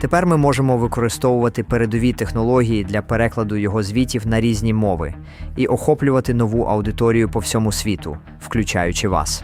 Тепер ми можемо використовувати передові технології для перекладу його звітів на різні мови і охоплювати нову аудиторію по всьому світу, включаючи вас.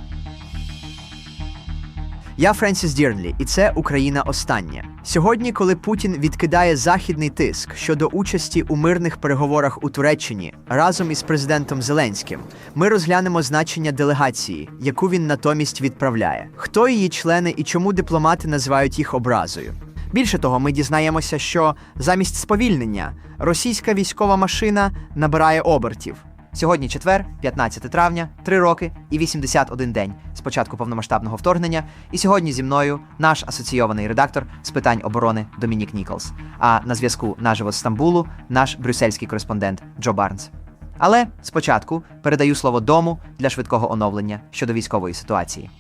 Я Френсіс Дірнлі, і це Україна Останнє. Сьогодні, коли Путін відкидає західний тиск щодо участі у мирних переговорах у Туреччині разом із президентом Зеленським, ми розглянемо значення делегації, яку він натомість відправляє, хто її члени і чому дипломати називають їх образою. Більше того, ми дізнаємося, що замість сповільнення російська військова машина набирає обертів. Сьогодні четвер, 15 травня, 3 роки і 81 день з початку повномасштабного вторгнення. І сьогодні зі мною наш асоційований редактор з питань оборони Домінік Ніколс. А на зв'язку наживо з Стамбулу наш брюссельський кореспондент Джо Барнс. Але спочатку передаю слово дому для швидкого оновлення щодо військової ситуації.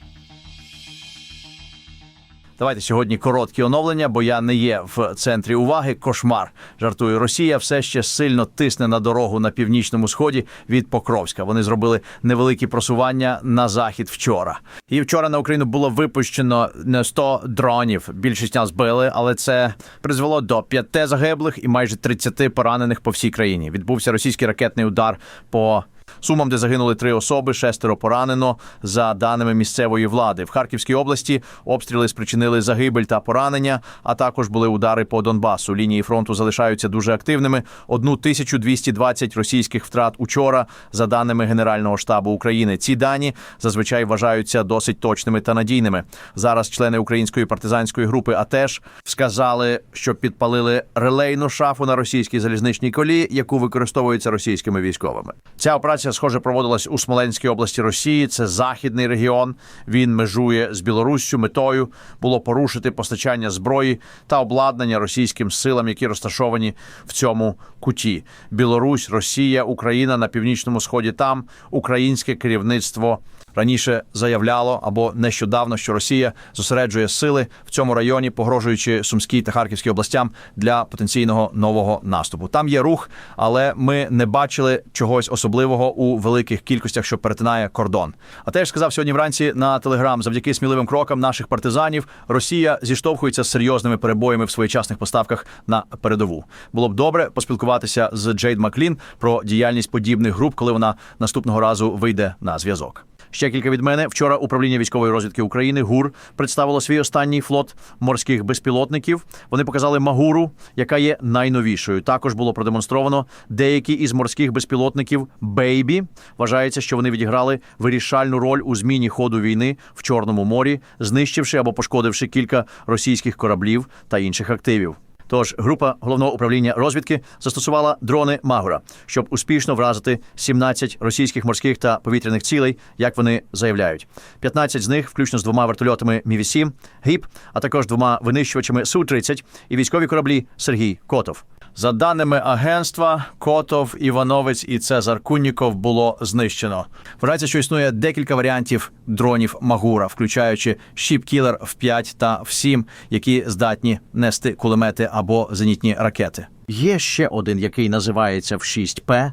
Давайте сьогодні короткі оновлення, бо я не є в центрі уваги. Кошмар жартую. Росія все ще сильно тисне на дорогу на північному сході від Покровська. Вони зробили невеликі просування на захід вчора. І вчора на Україну було випущено не 100 дронів. Більшість нас збили, але це призвело до п'яти загиблих і майже 30 поранених по всій країні. Відбувся російський ракетний удар по Сумам, де загинули три особи, шестеро поранено. За даними місцевої влади, в Харківській області обстріли спричинили загибель та поранення. А також були удари по Донбасу. Лінії фронту залишаються дуже активними. 1220 російських втрат учора, за даними Генерального штабу України. Ці дані зазвичай вважаються досить точними та надійними. Зараз члени української партизанської групи АТЕШ сказали, що підпалили релейну шафу на російській залізничній колії, яку використовується російськими військовими. Ця операція, схоже, проводилась у Смоленській області Росії. Це західний регіон. Він межує з Білоруссю. Метою було порушити постачання зброї та обладнання російським силам, які розташовані в цьому куті. Білорусь, Росія, Україна на північному сході. Там українське керівництво. Раніше заявляло або нещодавно, що Росія зосереджує сили в цьому районі, погрожуючи Сумській та Харківській областям для потенційного нового наступу. Там є рух, але ми не бачили чогось особливого у великих кількостях, що перетинає кордон. А теж сказав сьогодні вранці на телеграм, завдяки сміливим крокам наших партизанів, Росія зіштовхується з серйозними перебоями в своєчасних поставках на передову. Було б добре поспілкуватися з Джейд Маклін про діяльність подібних груп, коли вона наступного разу вийде на зв'язок. Ще кілька від мене. Вчора управління військової розвідки України ГУР представило свій останній флот морських безпілотників. Вони показали Магуру, яка є найновішою. Також було продемонстровано деякі із морських безпілотників Бейбі. Вважається, що вони відіграли вирішальну роль у зміні ходу війни в Чорному морі, знищивши або пошкодивши кілька російських кораблів та інших активів. Тож група головного управління розвідки застосувала дрони Магура, щоб успішно вразити 17 російських морських та повітряних цілей, як вони заявляють. 15 з них, включно з двома вертольотами Мі-8, ГІП, а також двома винищувачами Су-30 і військові кораблі Сергій Котов. За даними агентства, Котов, Івановець і Цезар Кунніков було знищено. Вважається, що існує декілька варіантів дронів Магура, включаючи Шіп-Кілер в 5 та в 7, які здатні нести кулемети або зенітні ракети. Є ще один, який називається в 6П.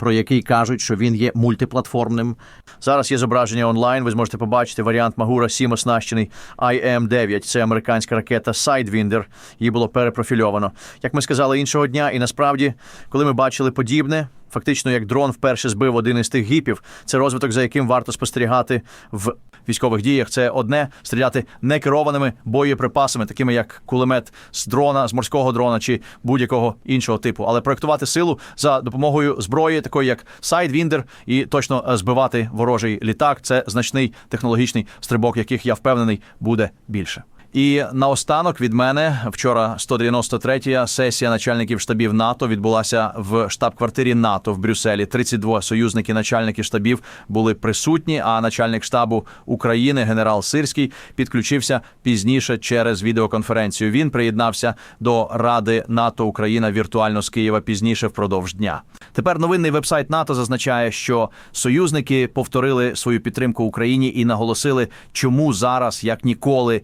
Про який кажуть, що він є мультиплатформним. Зараз є зображення онлайн. Ви зможете побачити варіант Магура 7 оснащений IM-9. Це американська ракета Sidewinder. Її було перепрофільовано. Як ми сказали іншого дня, і насправді, коли ми бачили подібне, фактично як дрон вперше збив один із тих гіпів, це розвиток, за яким варто спостерігати в військових діях. Це одне стріляти некерованими боєприпасами, такими як кулемет з дрона, з морського дрона чи будь-якого іншого типу, але проектувати силу за допомогою зброї, такої як Sidewinder, і точно е, збивати ворожий літак. Це значний технологічний стрибок, яких я впевнений буде більше. І наостанок від мене вчора 193-я сесія начальників штабів НАТО відбулася в штаб-квартирі НАТО в Брюсселі. 32 союзники, начальники штабів були присутні. А начальник штабу України, генерал Сирський, підключився пізніше через відеоконференцію. Він приєднався до Ради НАТО Україна віртуально з Києва пізніше впродовж дня. Тепер новинний вебсайт НАТО зазначає, що союзники повторили свою підтримку Україні і наголосили, чому зараз, як ніколи,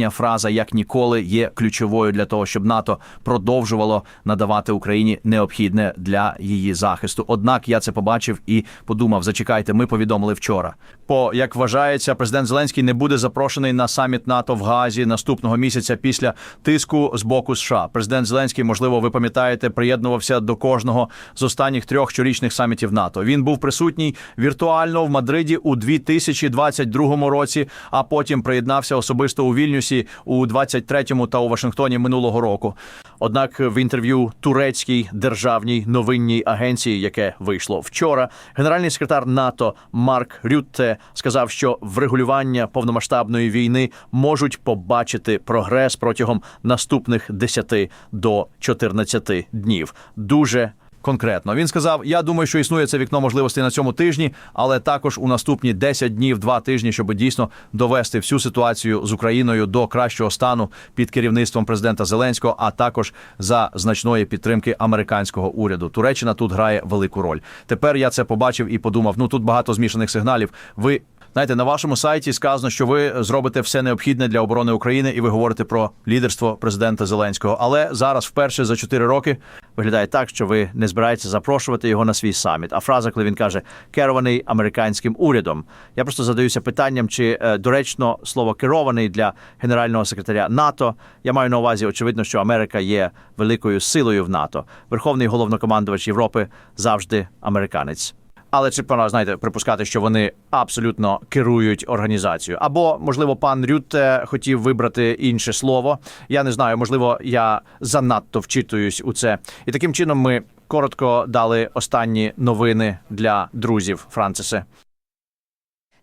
їхня фраза як ніколи є ключовою для того, щоб НАТО продовжувало надавати Україні необхідне для її захисту. Однак я це побачив і подумав: зачекайте, ми повідомили вчора. По як вважається, президент Зеленський не буде запрошений на саміт НАТО в Газі наступного місяця після тиску з боку США. Президент Зеленський, можливо, ви пам'ятаєте, приєднувався до кожного з останніх трьох щорічних самітів НАТО. Він був присутній віртуально в Мадриді у 2022 році, а потім приєднався особисто у Вільнюсі у 23-му та у Вашингтоні минулого року. Однак в інтерв'ю турецькій державній новинній агенції, яке вийшло вчора, генеральний секретар НАТО Марк Рютте сказав, що врегулювання повномасштабної війни можуть побачити прогрес протягом наступних 10 до 14 днів. Дуже Конкретно він сказав: Я думаю, що існує це вікно можливостей на цьому тижні, але також у наступні 10 днів, 2 тижні, щоб дійсно довести всю ситуацію з Україною до кращого стану під керівництвом президента Зеленського, а також за значної підтримки американського уряду. Туреччина тут грає велику роль. Тепер я це побачив і подумав: ну тут багато змішаних сигналів. Ви Знаєте, на вашому сайті сказано, що ви зробите все необхідне для оборони України, і ви говорите про лідерство президента Зеленського. Але зараз, вперше за 4 роки, виглядає так, що ви не збираєтеся запрошувати його на свій саміт. А фраза, коли він каже керований американським урядом, я просто задаюся питанням, чи е, доречно слово керований для генерального секретаря НАТО. Я маю на увазі, очевидно, що Америка є великою силою в НАТО. Верховний головнокомандувач Європи завжди американець. Але чи пана знаєте, припускати, що вони абсолютно керують організацією? Або, можливо, пан Рютте хотів вибрати інше слово. Я не знаю, можливо, я занадто вчитуюсь у це. І таким чином ми коротко дали останні новини для друзів Францисе.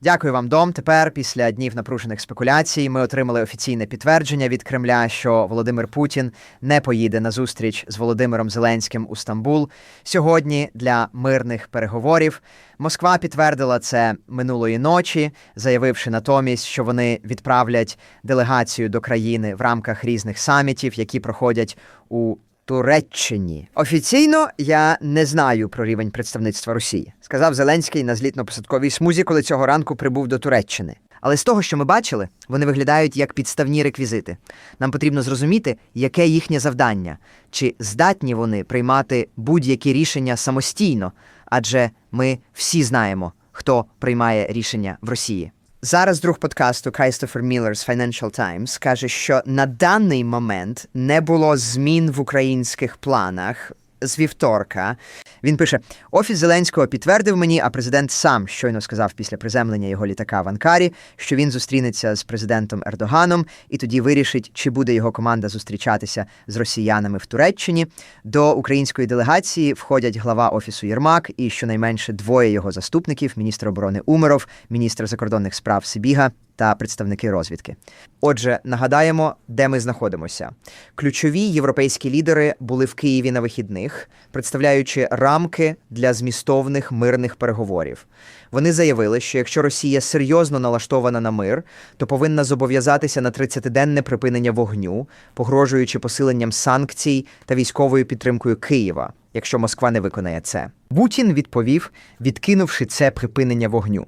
Дякую вам, Дом. Тепер, після днів напружених спекуляцій, ми отримали офіційне підтвердження від Кремля, що Володимир Путін не поїде на зустріч з Володимиром Зеленським у Стамбул сьогодні для мирних переговорів. Москва підтвердила це минулої ночі, заявивши натомість, що вони відправлять делегацію до країни в рамках різних самітів, які проходять у Туреччині. Офіційно я не знаю про рівень представництва Росії, сказав Зеленський на злітно-посадковій смузі, коли цього ранку прибув до Туреччини. Але з того, що ми бачили, вони виглядають як підставні реквізити. Нам потрібно зрозуміти, яке їхнє завдання, чи здатні вони приймати будь-які рішення самостійно, адже ми всі знаємо, хто приймає рішення в Росії. Зараз друг подкасту Крайстофер Міллер з Financial Times каже, що на даний момент не було змін в українських планах з вівторка. Він пише: Офіс Зеленського підтвердив мені, а президент сам щойно сказав після приземлення його літака в Анкарі, що він зустрінеться з президентом Ердоганом і тоді вирішить, чи буде його команда зустрічатися з росіянами в Туреччині. До української делегації входять глава офісу Єрмак і щонайменше двоє його заступників: міністр оборони Умеров, міністр закордонних справ Сибіга та представники розвідки. Отже, нагадаємо, де ми знаходимося. Ключові європейські лідери були в Києві на вихідних, представляючи рамки для змістовних мирних переговорів. Вони заявили, що якщо Росія серйозно налаштована на мир, то повинна зобов'язатися на 30-денне припинення вогню, погрожуючи посиленням санкцій та військовою підтримкою Києва, якщо Москва не виконає це. Путін відповів, відкинувши це припинення вогню.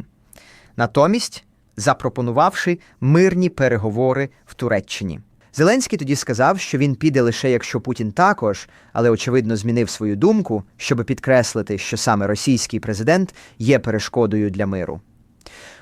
Натомість запропонувавши мирні переговори в Туреччині. Зеленський тоді сказав, що він піде лише якщо Путін також, але очевидно змінив свою думку, щоб підкреслити, що саме російський президент є перешкодою для миру.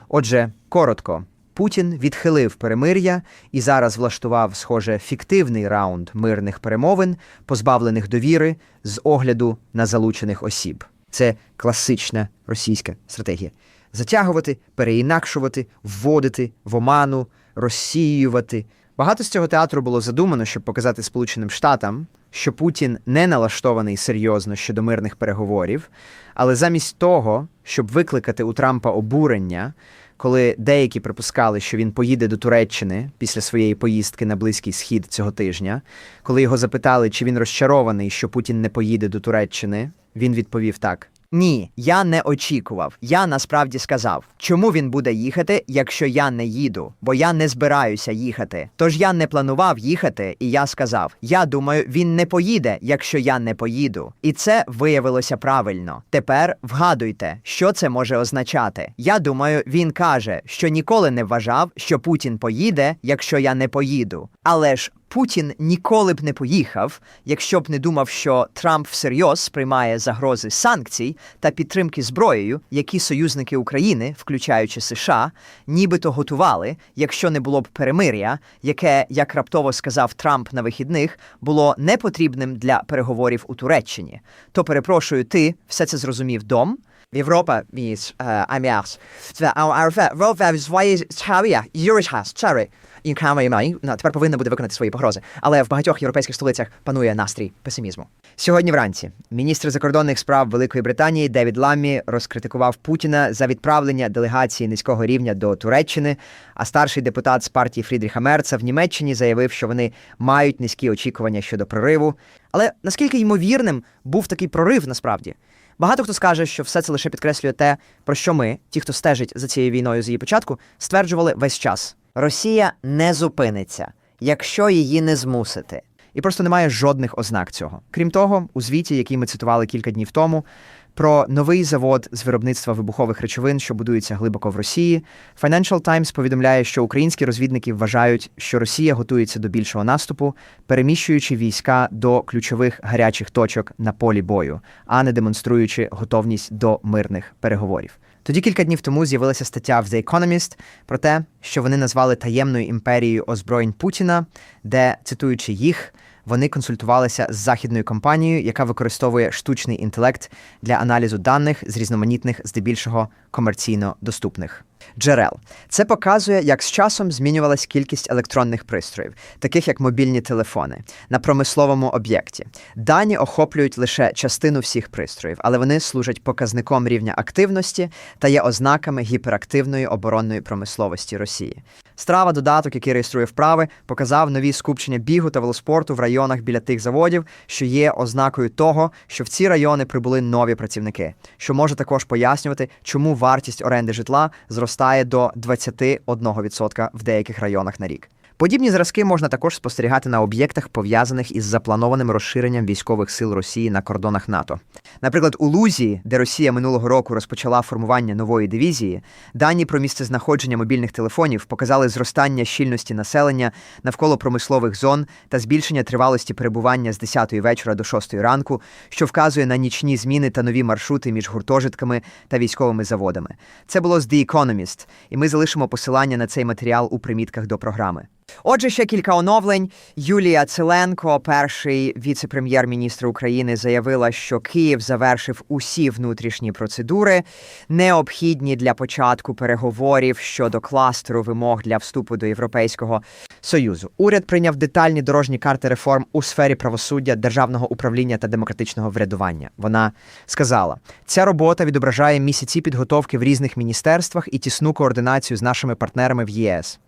Отже, коротко, Путін відхилив перемир'я і зараз влаштував, схоже, фіктивний раунд мирних перемовин, позбавлених довіри з огляду на залучених осіб. Це класична російська стратегія затягувати, переінакшувати, вводити в оману, розсіювати. Багато з цього театру було задумано, щоб показати Сполученим Штатам, що Путін не налаштований серйозно щодо мирних переговорів, але замість того, щоб викликати у Трампа обурення, коли деякі припускали, що він поїде до Туреччини після своєї поїздки на Близький Схід цього тижня, коли його запитали, чи він розчарований, що Путін не поїде до Туреччини, він відповів так: Ні, я не очікував. Я насправді сказав, чому він буде їхати, якщо я не їду, бо я не збираюся їхати. Тож я не планував їхати, і я сказав: я думаю, він не поїде, якщо я не поїду. І це виявилося правильно. Тепер вгадуйте, що це може означати. Я думаю, він каже, що ніколи не вважав, що Путін поїде, якщо я не поїду. Але ж Путін ніколи б не поїхав, якщо б не думав, що Трамп всерйоз сприймає загрози санкцій та підтримки зброєю, які союзники України, включаючи США, нібито готували, якщо не було б перемир'я, яке, як раптово сказав Трамп на вихідних, було непотрібним для переговорів у Туреччині. То перепрошую, ти все це зрозумів дом. Європа між аміас. Це арфе, рове своє чарія, юричас, чари. І камера тепер повинна буде виконати свої погрози. Але в багатьох європейських столицях панує настрій песимізму. Сьогодні вранці міністр закордонних справ Великої Британії Девід Ламмі розкритикував Путіна за відправлення делегації низького рівня до Туреччини. А старший депутат з партії Фрідріха Мерца в Німеччині заявив, що вони мають низькі очікування щодо прориву. Але наскільки ймовірним був такий прорив насправді? Багато хто скаже, що все це лише підкреслює те, про що ми, ті, хто стежить за цією війною з її початку, стверджували весь час. Росія не зупиниться, якщо її не змусити. І просто немає жодних ознак цього. Крім того, у звіті, який ми цитували кілька днів тому, про новий завод з виробництва вибухових речовин, що будується глибоко в Росії, Financial Times повідомляє, що українські розвідники вважають, що Росія готується до більшого наступу, переміщуючи війська до ключових гарячих точок на полі бою, а не демонструючи готовність до мирних переговорів. Тоді кілька днів тому з'явилася стаття в The Economist про те, що вони назвали таємною імперією озброєнь Путіна, де, цитуючи їх, вони консультувалися з західною компанією, яка використовує штучний інтелект для аналізу даних з різноманітних, здебільшого комерційно доступних джерел. Це показує, як з часом змінювалась кількість електронних пристроїв, таких як мобільні телефони, на промисловому об'єкті. Дані охоплюють лише частину всіх пристроїв, але вони служать показником рівня активності та є ознаками гіперактивної оборонної промисловості Росії. Страва додаток, який реєструє вправи, показав нові скупчення бігу та велоспорту в районах біля тих заводів, що є ознакою того, що в ці райони прибули нові працівники, що може також пояснювати, чому вартість оренди житла зростає до 21% в деяких районах на рік. Подібні зразки можна також спостерігати на об'єктах, пов'язаних із запланованим розширенням військових сил Росії на кордонах НАТО. Наприклад, у Лузії, де Росія минулого року розпочала формування нової дивізії, дані про місцезнаходження мобільних телефонів показали зростання щільності населення навколо промислових зон та збільшення тривалості перебування з 10 вечора до 6 ранку, що вказує на нічні зміни та нові маршрути між гуртожитками та військовими заводами. Це було з The Economist, і ми залишимо посилання на цей матеріал у примітках до програми. Отже, ще кілька оновлень. Юлія Циленко, перший віце-прем'єр-міністр України, заявила, що Київ завершив усі внутрішні процедури, необхідні для початку переговорів щодо кластеру вимог для вступу до Європейського союзу. Уряд прийняв детальні дорожні карти реформ у сфері правосуддя, державного управління та демократичного врядування. Вона сказала: ця робота відображає місяці підготовки в різних міністерствах і тісну координацію з нашими партнерами в ЄС.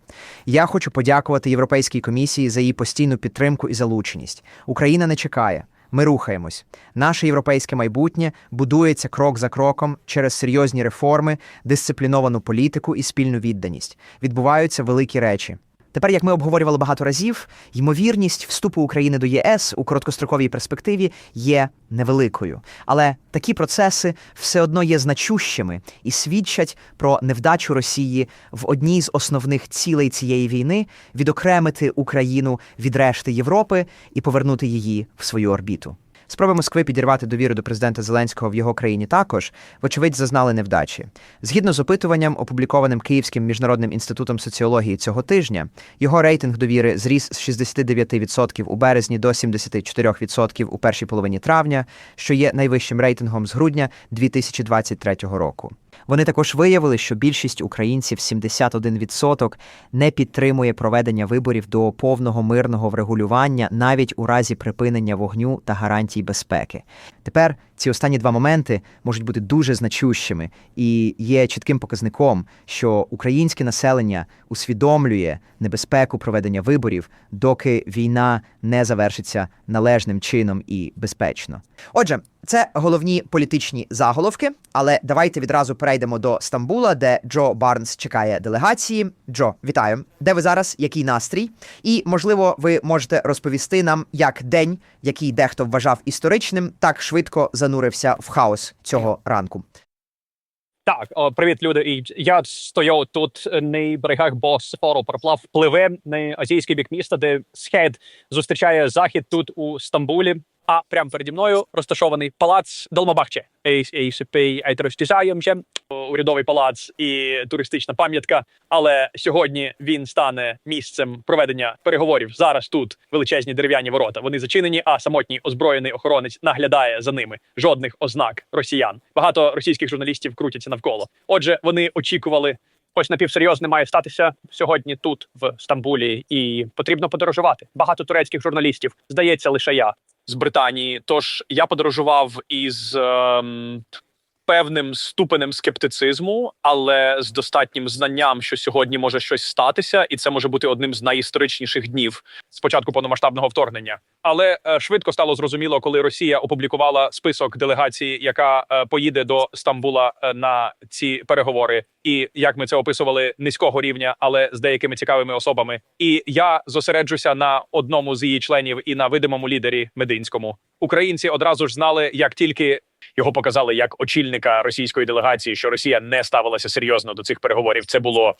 Я хочу подякувати Європейській комісії за її постійну підтримку і залученість. Україна не чекає. Ми рухаємось. Наше європейське майбутнє будується крок за кроком через серйозні реформи, дисципліновану політику і спільну відданість. Відбуваються великі речі. Тепер, як ми обговорювали багато разів, ймовірність вступу України до ЄС у короткостроковій перспективі є невеликою. Але такі процеси все одно є значущими і свідчать про невдачу Росії в одній з основних цілей цієї війни відокремити Україну від решти Європи і повернути її в свою орбіту. Спроби Москви підірвати довіру до президента Зеленського в його країні також, вочевидь, зазнали невдачі. Згідно з опитуванням, опублікованим Київським міжнародним інститутом соціології цього тижня, його рейтинг довіри зріс з 69% у березні до 74% у першій половині травня, що є найвищим рейтингом з грудня 2023 року. Вони також виявили, що більшість українців 71% не підтримує проведення виборів до повного мирного врегулювання навіть у разі припинення вогню та гарантій безпеки. Тепер ці останні два моменти можуть бути дуже значущими і є чітким показником, що українське населення усвідомлює небезпеку проведення виборів, доки війна не завершиться належним чином і безпечно. Отже, це головні політичні заголовки. Але давайте відразу перейдемо до Стамбула, де Джо Барнс чекає делегації. Джо, вітаю! Де ви зараз? Який настрій? І можливо, ви можете розповісти нам, як день, який дехто вважав історичним, так швидко занурився в хаос цього ранку. Так, о, привіт, люди. І я стояв тут на берегах Босфору, проплав пливе на азійський бік міста, де схід зустрічає захід тут у Стамбулі. А прямо переді мною розташований палац Долмабахче. Айтеростізаємче, урядовий палац і туристична пам'ятка. Але сьогодні він стане місцем проведення переговорів. Зараз тут величезні дерев'яні ворота. Вони зачинені, а самотній озброєний охоронець наглядає за ними. Жодних ознак росіян. Багато російських журналістів крутяться навколо. Отже, вони очікували. Ось напівсерйозне має статися сьогодні тут, в Стамбулі, і потрібно подорожувати. Багато турецьких журналістів. Здається, лише я з Британії. Тож я подорожував із ем, певним ступенем скептицизму, але з достатнім знанням, що сьогодні може щось статися, і це може бути одним з найісторичніших днів з початку повномасштабного вторгнення. Але е, швидко стало зрозуміло, коли Росія опублікувала список делегації, яка е, поїде до Стамбула е, на ці переговори, і як ми це описували низького рівня, але з деякими цікавими особами. І я зосереджуся на одному з її членів і на видимому лідері Мединському. Українці одразу ж знали, як тільки його показали як очільника російської делегації, що Росія не ставилася серйозно до цих переговорів. Це було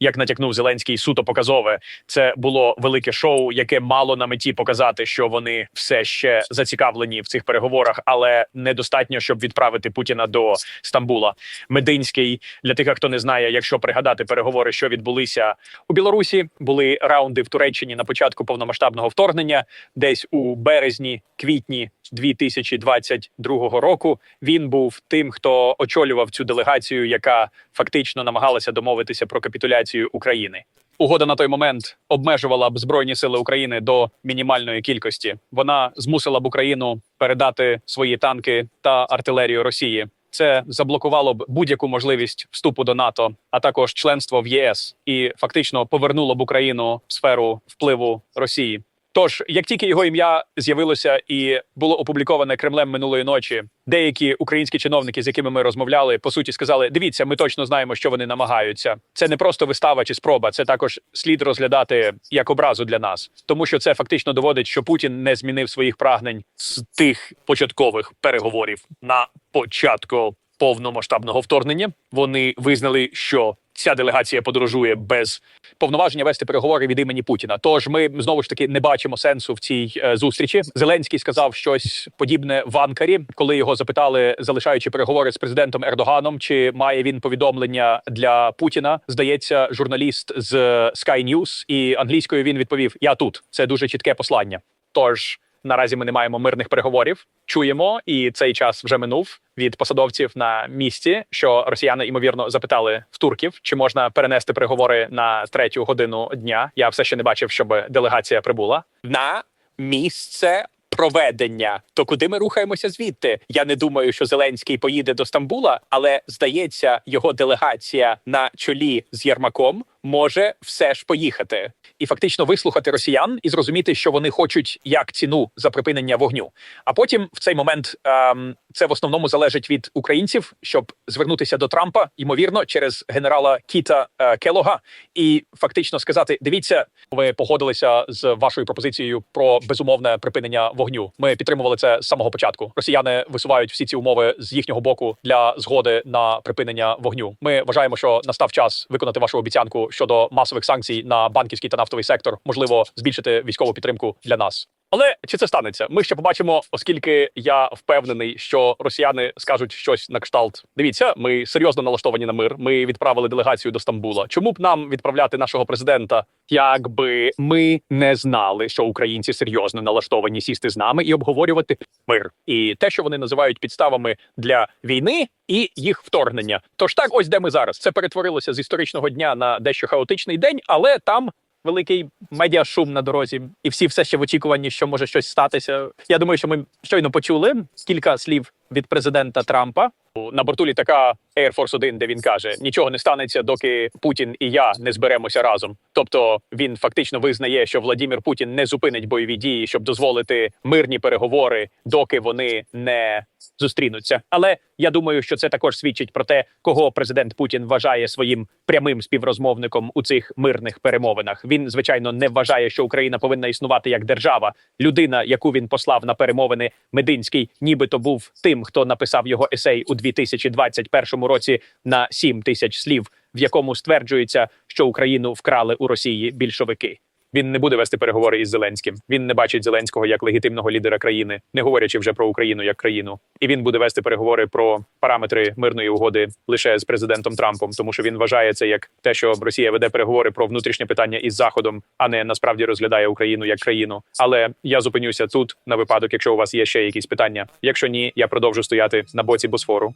як натякнув Зеленський суто показове. Це було велике шоу, яке мало на меті показати, що вони все ще зацікавлені в цих переговорах, але недостатньо, щоб відправити Путіна до Стамбула. Мединський для тих, хто не знає, якщо пригадати переговори, що відбулися у Білорусі, були раунди в Туреччині на початку повномасштабного вторгнення, десь у березні, квітні 2022 року. Він був тим, хто очолював цю делегацію, яка фактично намагалася домовитися про капітуляцію України. Угода на той момент обмежувала б збройні сили України до мінімальної кількості. Вона змусила б Україну передати свої танки та артилерію Росії. Це заблокувало б будь-яку можливість вступу до НАТО, а також членство в ЄС, і фактично повернуло б Україну в сферу впливу Росії. Тож, як тільки його ім'я з'явилося і було опубліковане Кремлем минулої ночі, деякі українські чиновники, з якими ми розмовляли, по суті сказали: дивіться, ми точно знаємо, що вони намагаються. Це не просто вистава чи спроба, це також слід розглядати як образу для нас, тому що це фактично доводить, що Путін не змінив своїх прагнень з тих початкових переговорів на початку повномасштабного вторгнення. Вони визнали, що ця делегація подорожує без повноваження вести переговори від імені Путіна. Тож ми знову ж таки не бачимо сенсу в цій е, зустрічі. Зеленський сказав щось подібне в Анкарі, коли його запитали, залишаючи переговори з президентом Ердоганом, чи має він повідомлення для Путіна. Здається, журналіст з Sky News, і англійською він відповів: Я тут. Це дуже чітке послання. Тож наразі ми не маємо мирних переговорів. Чуємо, і цей час вже минув від посадовців на місці, що росіяни ймовірно запитали в турків, чи можна перенести переговори на третю годину дня. Я все ще не бачив, щоб делегація прибула на місце. Проведення, то куди ми рухаємося звідти? Я не думаю, що Зеленський поїде до Стамбула, але здається, його делегація на чолі з Єрмаком може все ж поїхати і фактично вислухати росіян і зрозуміти, що вони хочуть як ціну за припинення вогню. А потім в цей момент ем, це в основному залежить від українців, щоб звернутися до Трампа, ймовірно, через генерала Кіта е, Келога, і фактично сказати: дивіться, ви погодилися з вашою пропозицією про безумовне припинення вогню. Ми підтримували це з самого початку. Росіяни висувають всі ці умови з їхнього боку для згоди на припинення вогню. Ми вважаємо, що настав час виконати вашу обіцянку щодо масових санкцій на банківський та нафтовий сектор, можливо, збільшити військову підтримку для нас. Але чи це станеться? Ми ще побачимо, оскільки я впевнений, що росіяни скажуть щось на кшталт. Дивіться, ми серйозно налаштовані на мир. Ми відправили делегацію до Стамбула. Чому б нам відправляти нашого президента? Якби ми не знали, що українці серйозно налаштовані сісти з нами і обговорювати мир, і те, що вони називають підставами для війни і їх вторгнення. Тож так, ось де ми зараз. Це перетворилося з історичного дня на дещо хаотичний день, але там великий медіашум на дорозі, і всі все ще в очікуванні, що може щось статися. Я думаю, що ми щойно почули кілька слів від президента Трампа. На борту літака Air Force 1, де він каже: нічого не станеться, доки Путін і я не зберемося разом. Тобто він фактично визнає, що Владімір Путін не зупинить бойові дії, щоб дозволити мирні переговори, доки вони не зустрінуться. Але я думаю, що це також свідчить про те, кого президент Путін вважає своїм прямим співрозмовником у цих мирних перемовинах. Він звичайно не вважає, що Україна повинна існувати як держава. Людина, яку він послав на перемовини, Мединський, нібито був тим, хто написав його есей у 2021 році на 7 тисяч слів, в якому стверджується, що Україну вкрали у Росії більшовики. Він не буде вести переговори із Зеленським. Він не бачить Зеленського як легітимного лідера країни, не говорячи вже про Україну як країну. І він буде вести переговори про параметри мирної угоди лише з президентом Трампом, тому що він вважає це як те, що Росія веде переговори про внутрішнє питання із Заходом, а не насправді розглядає Україну як країну. Але я зупинюся тут на випадок, якщо у вас є ще якісь питання. Якщо ні, я продовжу стояти на боці Босфору.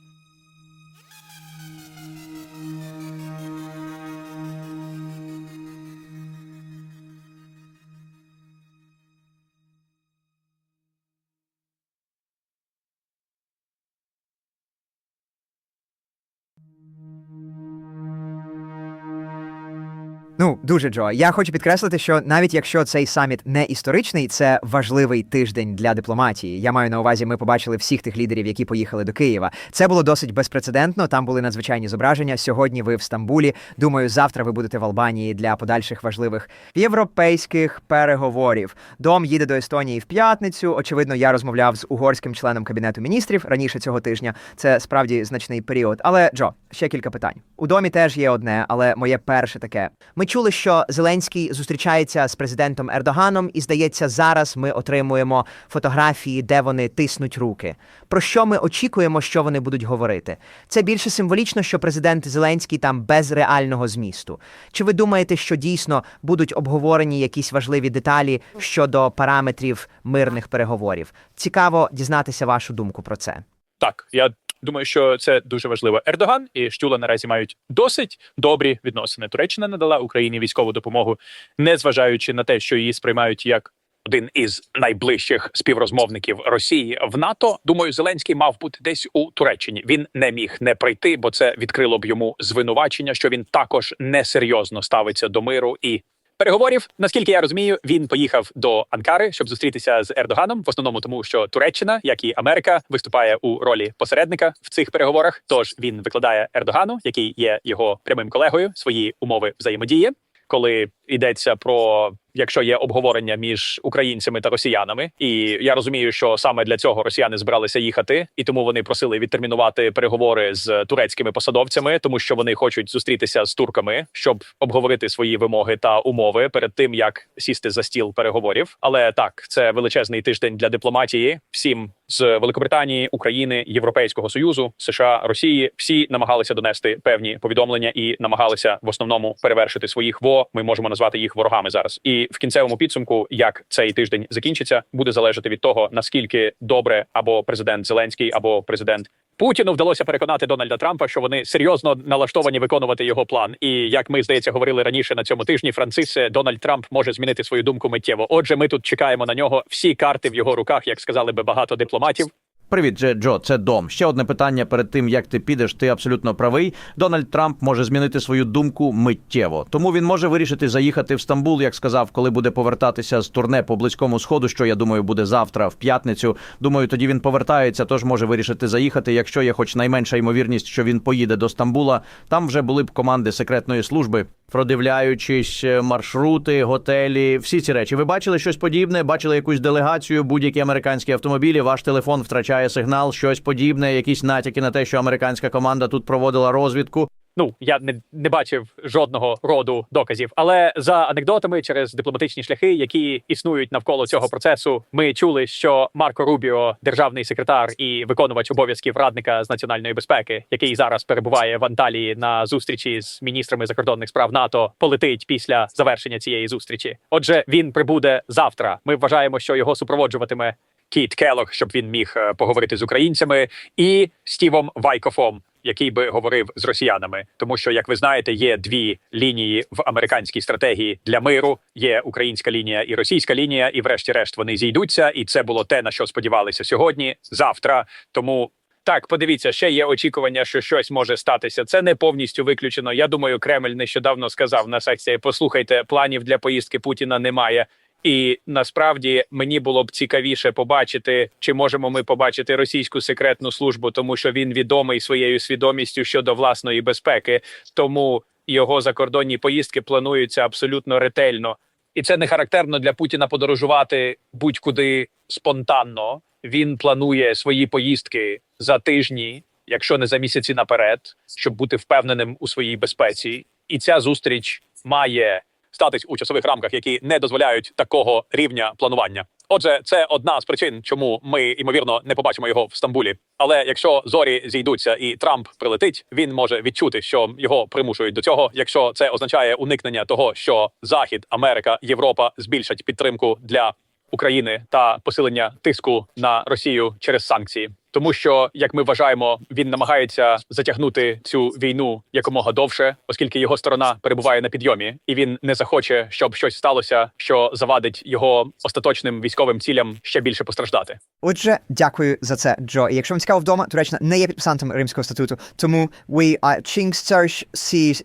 Ну, дуже Джо. Я хочу підкреслити, що навіть якщо цей саміт не історичний, це важливий тиждень для дипломатії. Я маю на увазі, ми побачили всіх тих лідерів, які поїхали до Києва. Це було досить безпрецедентно. Там були надзвичайні зображення. Сьогодні ви в Стамбулі. Думаю, завтра ви будете в Албанії для подальших важливих європейських переговорів. Дом їде до Естонії в п'ятницю. Очевидно, я розмовляв з угорським членом кабінету міністрів раніше цього тижня. Це справді значний період. Але Джо, ще кілька питань. У домі теж є одне, але моє перше таке. Ми чули, що Зеленський зустрічається з президентом Ердоганом, і здається, зараз ми отримуємо фотографії, де вони тиснуть руки. Про що ми очікуємо, що вони будуть говорити? Це більше символічно, що президент Зеленський там без реального змісту. Чи ви думаєте, що дійсно будуть обговорені якісь важливі деталі щодо параметрів мирних переговорів? Цікаво дізнатися вашу думку про це. Так, я думаю, що це дуже важливо. Ердоган і Штюла наразі мають досить добрі відносини. Туреччина надала Україні військову допомогу, не зважаючи на те, що її сприймають як. Один із найближчих співрозмовників Росії в НАТО. Думаю, Зеленський мав бути десь у Туреччині. Він не міг не прийти, бо це відкрило б йому звинувачення, що він також несерйозно ставиться до миру і переговорів. Наскільки я розумію, він поїхав до Анкари, щоб зустрітися з Ердоганом. В основному тому, що Туреччина, як і Америка, виступає у ролі посередника в цих переговорах. Тож він викладає Ердогану, який є його прямим колегою, свої умови взаємодії. Коли йдеться про якщо є обговорення між українцями та росіянами, і я розумію, що саме для цього росіяни збиралися їхати, і тому вони просили відтермінувати переговори з турецькими посадовцями, тому що вони хочуть зустрітися з турками, щоб обговорити свої вимоги та умови перед тим, як сісти за стіл переговорів. Але так, це величезний тиждень для дипломатії. Всім з Великобританії, України, Європейського союзу, США, Росії всі намагалися донести певні повідомлення і намагалися в основному перевершити своїх во. Ми можемо назвати їх ворогами зараз. І в кінцевому підсумку, як цей тиждень закінчиться, буде залежати від того наскільки добре або президент Зеленський, або президент. Путіну вдалося переконати Дональда Трампа, що вони серйозно налаштовані виконувати його план. І як ми здається говорили раніше на цьому тижні, Францисе Дональд Трамп може змінити свою думку миттєво. Отже, ми тут чекаємо на нього. Всі карти в його руках, як сказали би багато дипломатів. Привіт, Джо, це Дом. Ще одне питання перед тим, як ти підеш. Ти абсолютно правий. Дональд Трамп може змінити свою думку миттєво. Тому він може вирішити заїхати в Стамбул, як сказав, коли буде повертатися з турне по близькому сходу, що я думаю буде завтра, в п'ятницю. Думаю, тоді він повертається, тож може вирішити заїхати. Якщо є хоч найменша ймовірність, що він поїде до Стамбула, там вже були б команди секретної служби. Продивляючись е, маршрути, готелі, всі ці речі. Ви бачили щось подібне? Бачили якусь делегацію, будь-які американські автомобілі. Ваш телефон втрачає сигнал, щось подібне, якісь натяки на те, що американська команда тут проводила розвідку. Ну я не, не бачив жодного роду доказів, але за анекдотами через дипломатичні шляхи, які існують навколо цього процесу, ми чули, що Марко Рубіо, державний секретар і виконувач обов'язків радника з національної безпеки, який зараз перебуває в Анталії на зустрічі з міністрами закордонних справ НАТО, полетить після завершення цієї зустрічі. Отже, він прибуде завтра. Ми вважаємо, що його супроводжуватиме Кіт Келох, щоб він міг е, поговорити з українцями, і Стівом Вайкофом. який би говорив з росіянами, тому що, як ви знаєте, є дві лінії в американській стратегії для миру: є українська лінія і російська лінія, і, врешті-решт, вони зійдуться. І це було те, на що сподівалися сьогодні, завтра. Тому так, подивіться, ще є очікування, що щось може статися. Це не повністю виключено. Я думаю, Кремль нещодавно сказав на сайті: послухайте, планів для поїздки Путіна немає. І насправді мені було б цікавіше побачити, чи можемо ми побачити російську секретну службу, тому що він відомий своєю свідомістю щодо власної безпеки, тому його закордонні поїздки плануються абсолютно ретельно. І це не характерно для Путіна подорожувати будь-куди спонтанно. Він планує свої поїздки за тижні, якщо не за місяці наперед, щоб бути впевненим у своїй безпеці. І ця зустріч має статись у часових рамках, які не дозволяють такого рівня планування. Отже, це одна з причин, чому ми ймовірно не побачимо його в Стамбулі. Але якщо зорі зійдуться і Трамп прилетить, він може відчути, що його примушують до цього. Якщо це означає уникнення того, що Захід, Америка, Європа збільшать підтримку для України та посилення тиску на Росію через санкції. Тому що, як ми вважаємо, він намагається затягнути цю війну якомога довше, оскільки його сторона перебуває на підйомі, і він не захоче, щоб щось сталося, що завадить його остаточним військовим цілям ще більше постраждати. Отже, дякую за це, Джо. І якщо вам цікаво вдома, Туреччина не є підписантом Римського статуту, тому we are Chingsters sees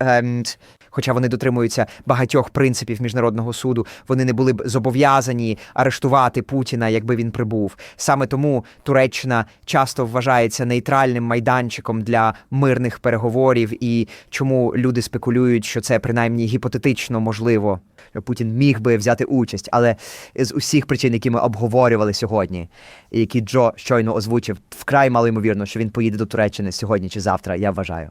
and Хоча вони дотримуються багатьох принципів міжнародного суду, вони не були б зобов'язані арештувати Путіна, якби він прибув. Саме тому Туреччина часто вважається нейтральним майданчиком для мирних переговорів, і чому люди спекулюють, що це принаймні гіпотетично можливо. Путін міг би взяти участь, але з усіх причин, які ми обговорювали сьогодні, і які Джо щойно озвучив, вкрай мало ймовірно, що він поїде до Туреччини сьогодні чи завтра. Я вважаю.